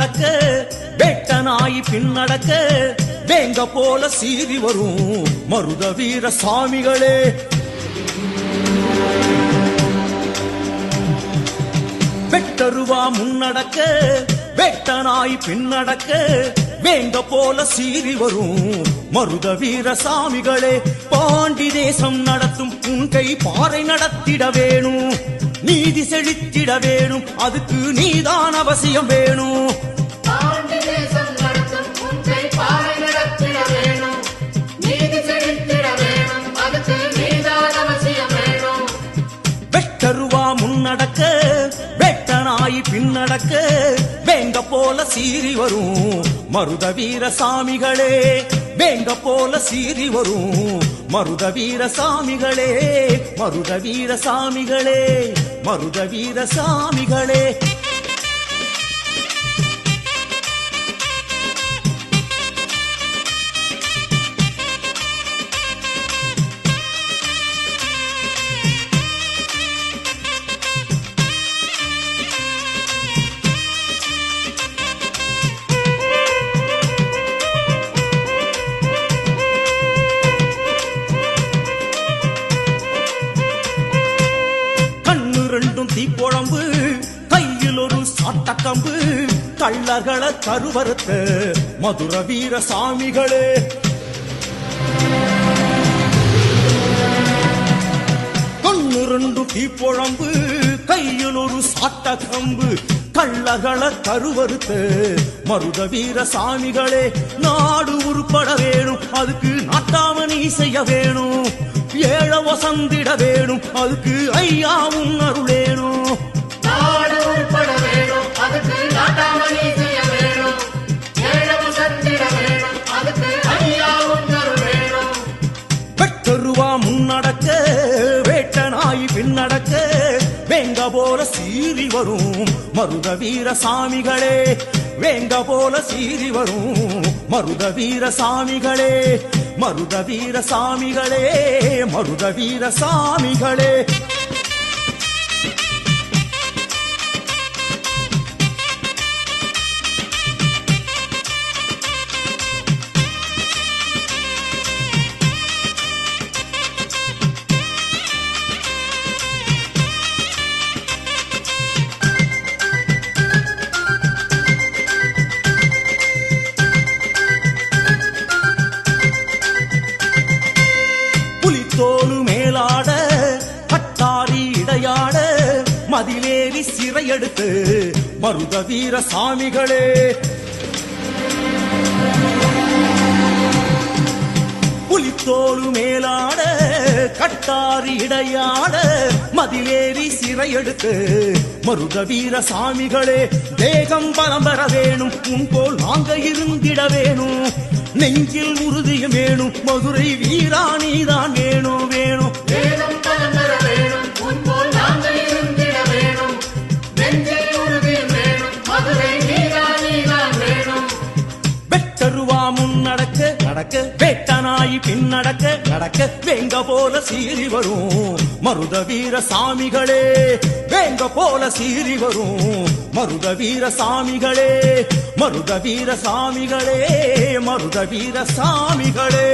முன்னடக்க வெட்ட நாய் பின்னடக்க வேங்க போல சீறி வரும் மருத வீர சாமிகளே. வெட்டருவா முன்னடக்க வெட்ட நாய் பின்னடக்க வேங்க போல சீறி வரும் மருத வீர சாமிகளே. பாண்டி தேசம் நடத்தும் உன்கை பாறை பாறை நடத்திட வேணும். நீதி செழித்திட வேணும். அதுக்கு நீதான் அவசியம் வேணும். வெட்டருவா முன்னடக்க பின்னடக்க வேங்க போல சீறி வரும். மருத வீர சாமிகளே வேங்க போல சீறி வரும். மருத வீர சாமிகளே மருத வீர சாமிகளே மருத வீர சாமிகளே. மலர்கள கருவறுத்து மதுர வீர சாமிகளே. கண்ணு தீப்பொழம்பு கையில் ஒரு சாட்ட கம்பு கள்ளகள கருவறுத்து மருத வீர சாமிகளே. நாடு உருப்பட வேணும் அதுக்கு நாட்டாமணி செய்ய வேணும். ஏழ வசந்திட வேணும் அதுக்கு ஐயாவும் அருளேனும் சீறி வரும் மருத வீர சாமிகளே வேங்க போல சீறி வரும் மருத வீர சாமிகளே மருத வீர சாமிகளே மருத வீர சாமிகளே சிறையெடுத்து மருத வீர சாமிகளே. புலித்தோடு மேலாட கட்டாரி இடையாட மதிலேறி சிறையெடுத்து மருத வீர சாமிகளே. தேகம் பலம் பெற வேணும் உன்போல் நாங்க இருந்திட வேணும். நெஞ்சில் உறுதியும் வேணும் மதுரை வீரா நீதான் வேணும் வேணும். நடக்க வேட்டனாய் பின்னடக்க நடக்க வேங்க போல சீறி வரும். மருத வீர சாமிகளே வேங்க போல சீறி வரும். மருத வீர சாமிகளே மருத வீர சாமிகளே மருத வீர சாமிகளே.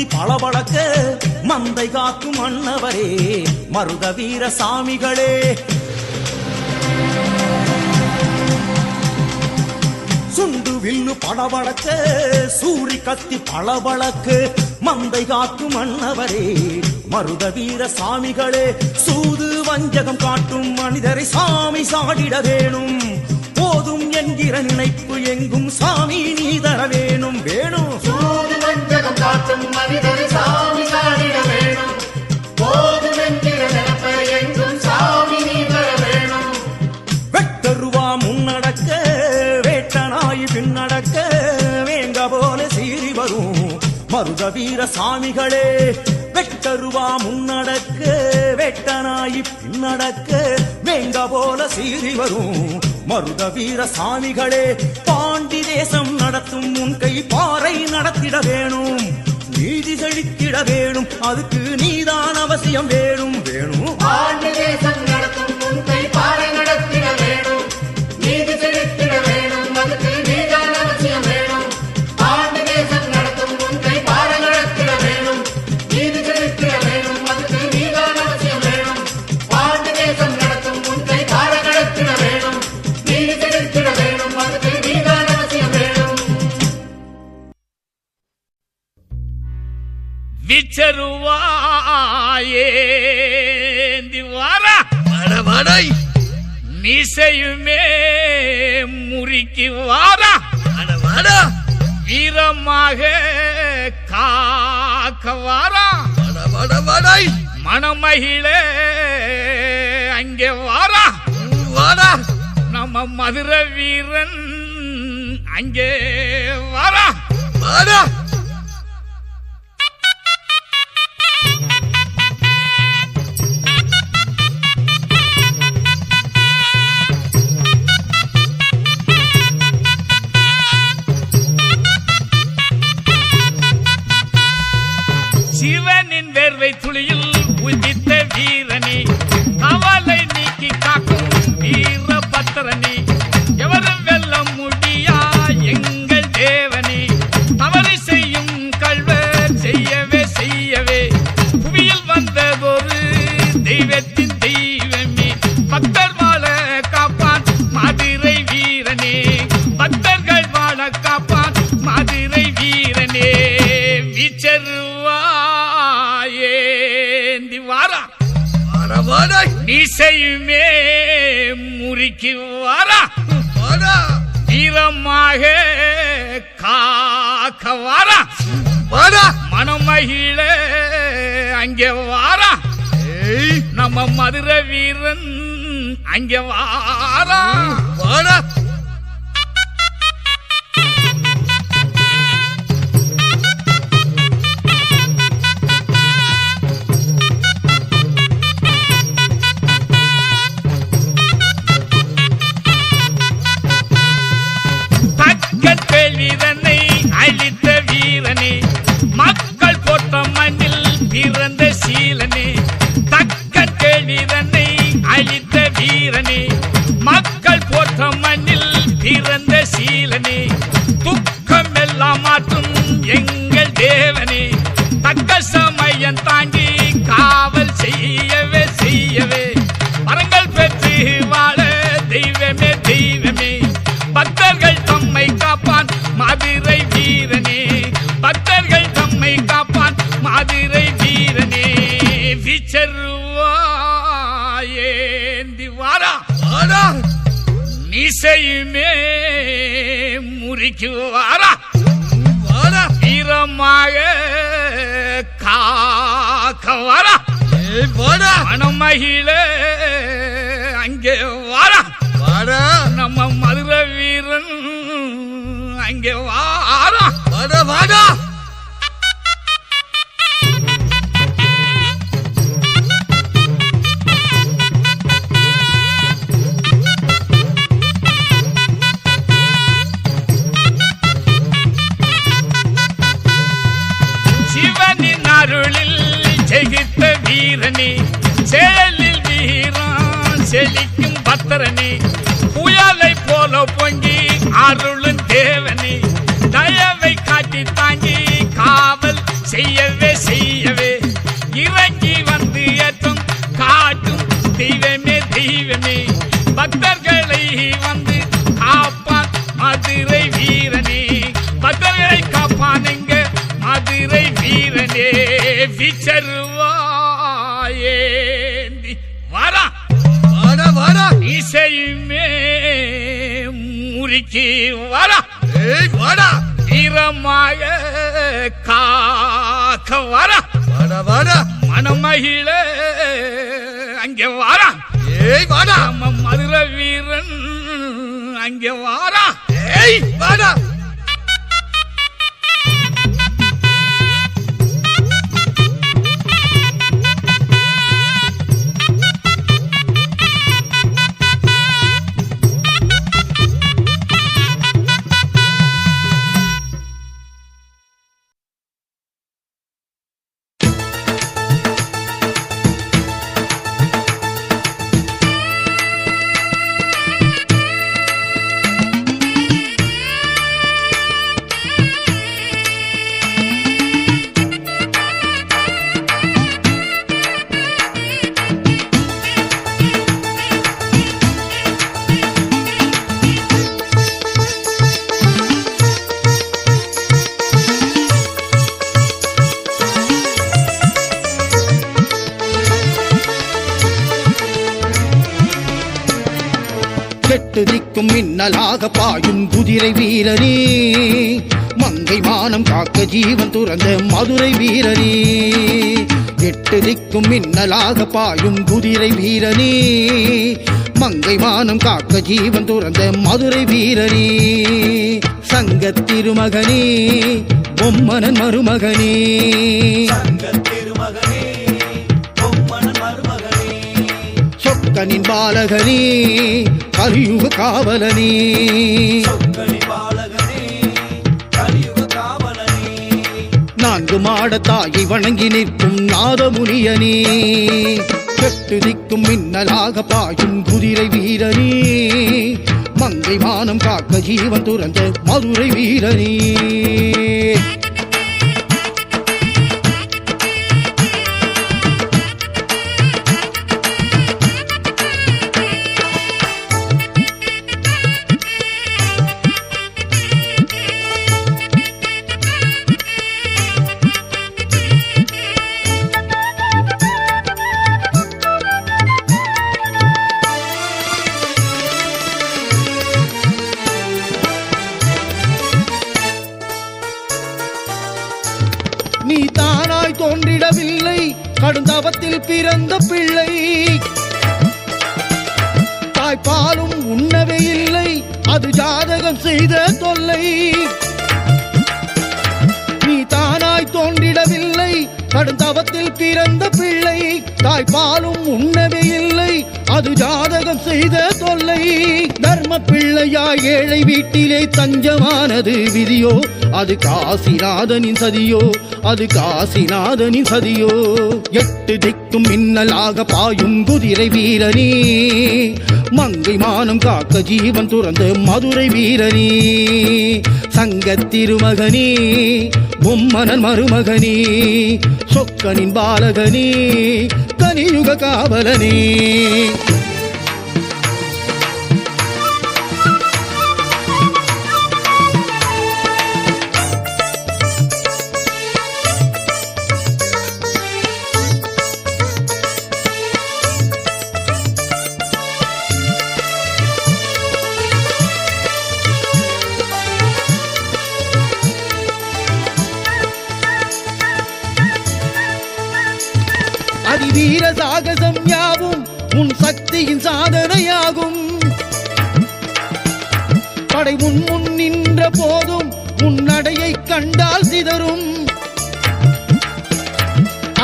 விதி கத்தி பளபளக்க மந்தை காக்கும் அன்னவரே மருத வீர சாமிகளே. சுண்டு வில்லு படபடக்க சூரி கத்தி பளபளக்கு மந்தை காக்கும் மன்னவரே மருத வீர சாமிகளே. சூது வஞ்சகம் காட்டும் மனிதரை சாமி சாடிட வேணும். போதும் என்கிற நினைப்பு எங்கும் சாமி நீ தர வேணும். வேணும். காட்டும் மனிதரை சாமி சாடிட வேணும். போதும் என்கிற நினைப்பை எங்கும் சாமி நீ பெற வேணும். வெட்டருவா முன்னடக்க வேட்டனாய் பின்னடக்க வேங்க போல சீறி வரும் மருத வீர சாமிகளே. வெட்டருவா முன்னடக்க வெட்டனாயி பின்னடக்க வேங்க போல சீறி வரும் மருத வீர சாமிகளே. பாண்டி தேசம் நடத்தும் உன் கை பாறை நடத்திட வேணும். நீதி செழித்திட வேணும். அதுக்கு நீதான் அவசியம் வேணும். வேணும். தேசம் நடத்தும் உன் கை பாறை நடத்திட விச்சருவாயேந்தி வாரா. வடவடை மீசையுமே முறுக்கி வாரா. வடவட வீரமாக காக்க வாரா. வடவடவடை மணமகிழ அங்கே வாரா. வட. நம்ம மதுரை வீரன் அங்கே வாரா. வட. மீசையுமே முறுக்கி வாரா வட. வீரமாக காக்க வாரா வட. மணமகிழ அங்கே வாரா நம்ம மதுரை வீரன் அங்கே வாரா வட. பிறந்த சீலனே தக்க கேள்வி தன்னை மணமகிழ அங்கே வாரா வட. நம்ம மதுரை வீரன் அங்கே வாரா வட வட. பக்தர்களை வந்து காப்பான் மதுரை வீரனே. பக்தர்களை காப்பான் எங்க? மதுரை வீரனே. விச்சருவாயேந்தி. வரா வட வட. இசையுமே முறுக்கி. வரா ஏய் வட. வீரமாக காக்க. வரா வட வட. மணமகிழ அங்கே வாரா ஏய் வட. நம்ம மதுரை வீரன் அங்கே வாரா ஏய் வட. திக்கும் மின்னலாக பாயும் குதிரை வீரரே. மங்கை மானம் காக்க ஜீவன் துறந்த மதுரை வீரரே. எட்டு திக்கும் மின்னலாக பாயும் குதிரை வீரனே மங்கை மானம் காக்க ஜீவன் துறந்த மதுரை வீரனே சங்க திருமகனே பொம்மனன் மருமகனே. திருமகனே. சொக்கனின் பாலகனே கலியுக காவலனே. நான்கு மாட தாயை வணங்கி நிற்கும் நாதமுனியனே. கெட்டு நிற்கும் மின்னலாக பாயும் குதிரை வீரனே. மங்கை மானம் காக்க ஜீவன் துறந்த மதுரை வீரனே. அது செய்த தொல்லை. நீ தானாய் தோன்றிடவில்லை. கடுந்தவத்தில் பிறந்த பிள்ளை. தாய்ப்பாலும் உண்ணவே இல்லை. அது ஜாதகம் செய்த தொல்லை. தர்ம பிள்ளையா ஏழை வீட்டிலே தஞ்சமானது விதியோ? அது காசிநாதனின் சதியோ? அது காசிநாதனின் சதியோ? எட்டு திக் திக்கும் மின்னலாக பாயும் குதிரை வீரனே. மங்கை மானம் காக்க ஜீவன் துறந்து மதுரை வீரனே. சங்க திருமகனே பொம்மனன் மருமகனே. சொக்கனின் பாலகனே கனியுக காவலனே. படை உன் முன் நின்ற போதும் உன் நடையை கண்டால் சிதறும்.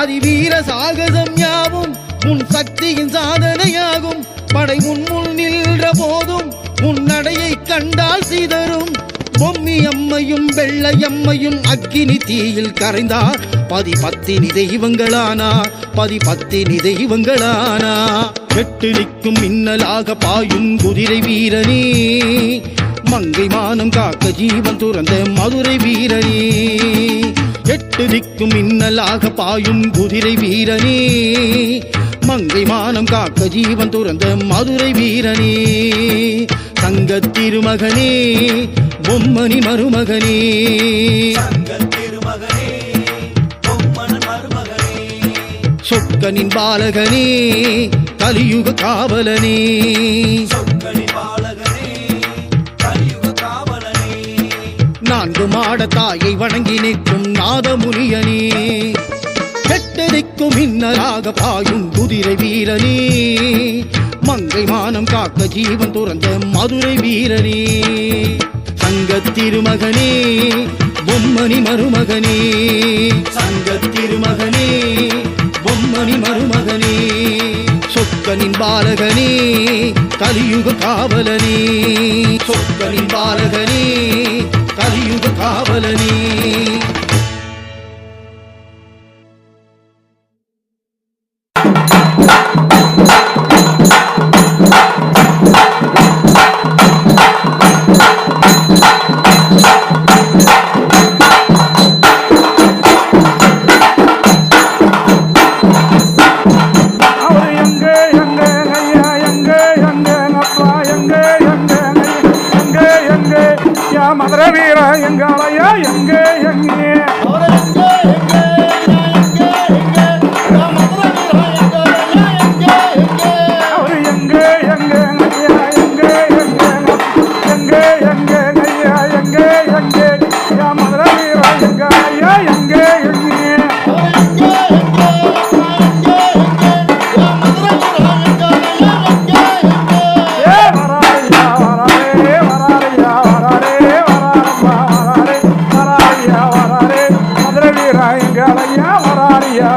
அதிவீர சாகசம் யாவும் உன் சக்தியின் சாதனையாகும். படை உன் முன் நின்ற போதும் உன் நடையை கண்டால் சிதறும். பொம்மி அம்மையும் வெள்ளையம்மையும் அக்கினி தீயில் கரைந்தார். பதி பத்தினி தெய்வங்களானா பதி பத்தினி தெய்வங்களானா. வெட்டு நிற்கும் மின்னலாக பாயும் குதிரை வீரனே மங்கை மானம் காக்க ஜீவன் துறந்த மதுரை வீரனே. எட்டு திக்கும் மின்னலாக பாயும் குதிரை வீரனே. மங்கை மானம் காக்க ஜீவன் துறந்த மதுரை வீரனே. தங்க திருமகனே பொம்மணி மருமகனே. சொக்கனின் பாலகனே கலியுக காவலனே. மாட தாயை வணங்கி நிற்கும் நாதமுனியனே. எட்டடிக்கும் மின்னலாக பாயும் குதிரை வீரனே. மங்கை மானம் காக்க ஜீவன் துறந்த மதுரை வீரனே. சங்க திருமகனே பொம்மணி மருமகனே. சங்க திருமகனே பொம்மணி மருமகனே. சொக்கனின் பாலகனே கலியுக காவலனே. சொக்கனின் பாலகனே கலியுக காவலனே. வராடியா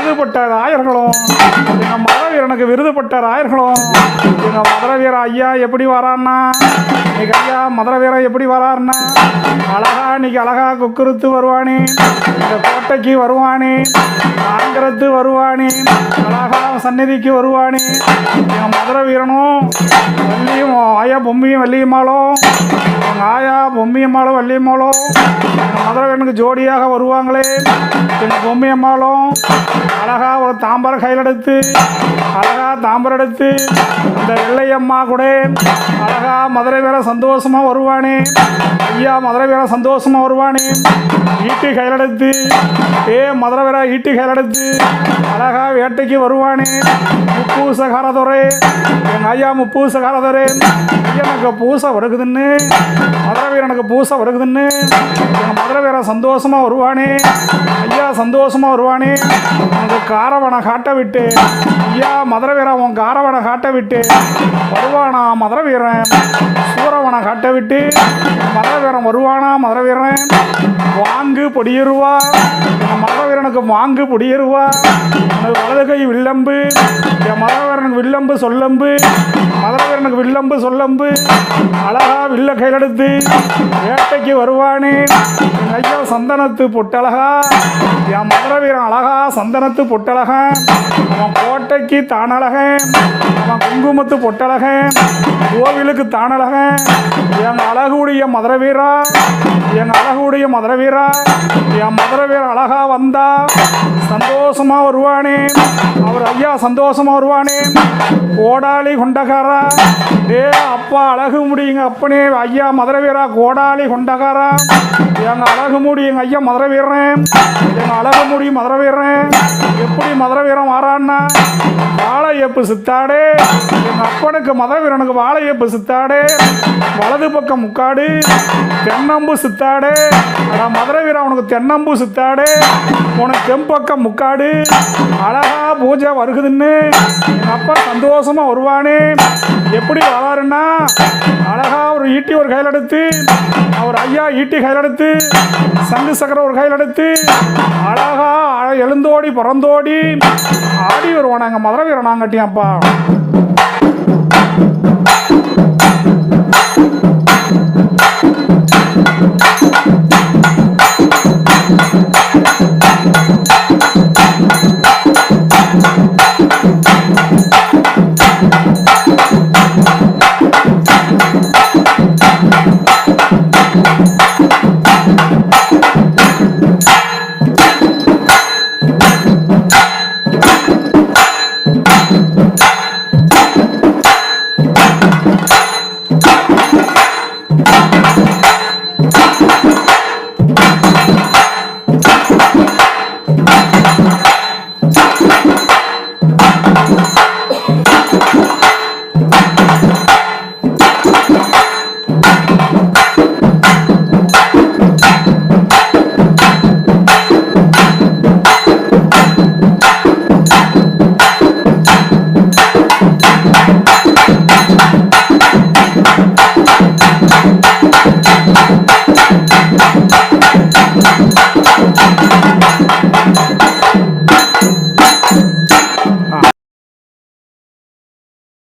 விருதுபட்ட ராயர்களும் எங்க மதுர வீரனுக்கு விருதுபட்ட ராயர்களும் எங்க மதுரவீர ஐயா எப்படி வரான்னா இன்னைக்கு ஐயா மதுரவீரன் எப்படி வராருன்னா அழகா இன்னைக்கு அழகா குக்குறுத்து வருவானே. இந்த கோட்டைக்கு வருவானே. ஆங்கரத்து வருவானே. அழகா சந்நிதிக்கு வருவானே. எங்க மதுரவீரனும் வள்ளியும் ஆயா பொம்மியும் வள்ளியம்மாளும் எங்க ஆயா பொம்மியம்மாளும் வள்ளியம்மாளும் எங்க மதுரவீரனுக்கு ஜோடியாக வருவாங்களே. எங்க பொம்மையம்மாளும் அழகா ஒரு தாம்பரம் கையில் எடுத்து அழகா தாம்பரம் எடுத்து இந்த எல்லையம்மா கூட அழகா மதுரை வீர சந்தோஷமா வருவானே ஐயா மதுரை வீர சந்தோஷமா வருவானே ஈட்டி கையில் எடுத்து ஏ மதுரை வீர ஈட்டி கையில் எடுத்து அழகா வேட்டைக்கு வருவானே முப்பூசகாரதுரை எங்க ஐயா முப்பூசகாரதுரை எனக்கு பூசை வருகுதுன்னு மதுரை வீரனுக்கு பூசை வருகுதுன்னு எங்க மதுரை வீரன் சந்தோஷமா வருவானே ஐயா சந்தோஷமா வருவானே உனக்கு காரவனை காட்ட விட்டு ஐயா மதுரை வீரன் உன் காரவனை காட்ட விட்டு வருவானா மதுரவீரன்? சூரவனை காட்ட விட்டு மதுரை வீரன் வருவானா மதுரை வீரன் வாங்கு பொடியருவா என் மதுரை வீரனுக்கு வாங்கு பொடியருவா உனக்கு வலது கை வில்லம்பு என் மதுரை வில்லம்பு சொல்லம்பு மதுரவீரனுக்கு வில்லம்பு சொல்லம்பு. அழகா வில்ல கையெடுத்து வேட்டைக்கு வருவானே. என் ஐயா சந்தனத்து பொட்டழகா என் மதுரவீரன் அழகா சந்தனத்து பொட்டழகா அவன் கோட்டைக்கு தானழகன் அவன் குங்குமத்து பொட்டழகன் கோவிலுக்கு தானழகன் என் அழகுடைய மதுரை வீரா என் அழகுடைய மதுரவீரா என் மதுரை அழகா வந்தா சந்தோஷமா வருவானே. அவர் ஐயா சந்தோஷமா வருவானே. கோடாலி கொண்டகாரா டே அப்பா அழகு முடியுங்க அப்பனே. ஐயா மதுரவீரா கோடாலி கொண்டகாரா. எங்க அழகு முடி எங்க ஐயா மதுரை வீரன் எங்க அழகு முடி மதுரை வீரன் எப்படி மதுரை வீரன் வாரான்னா? வாழையப்பு சித்தாடே. என் அப்பனுக்கு மதவீரனுக்கு வாழையப்பு சித்தாடே. வலது பக்கம் முக்காடு தென்னம்பு சித்தாடே. அடா மதுரை வீரன் உனக்கு தென்னம்பு சித்தாடே. உனக்கு தெம்பக்கம் முக்காடு. அழகா பூஜை வருகுதுன்னு. என் அப்பா சந்தோஷமாக வருவானே. எப்படி வராருன்னா அழகா ஒரு ஈட்டி ஒரு கையில் எடுத்து அவர் ஐயா ஈட்டி கையில் எடுத்து சங்கு சக்கரம் ஒரு கையில் எடுத்து அழகா அழ- எழுந்தோடி பிறந்தோடி ஆடி வருவானாங்க மதுரை வீரனாங்கட்டியாப்பா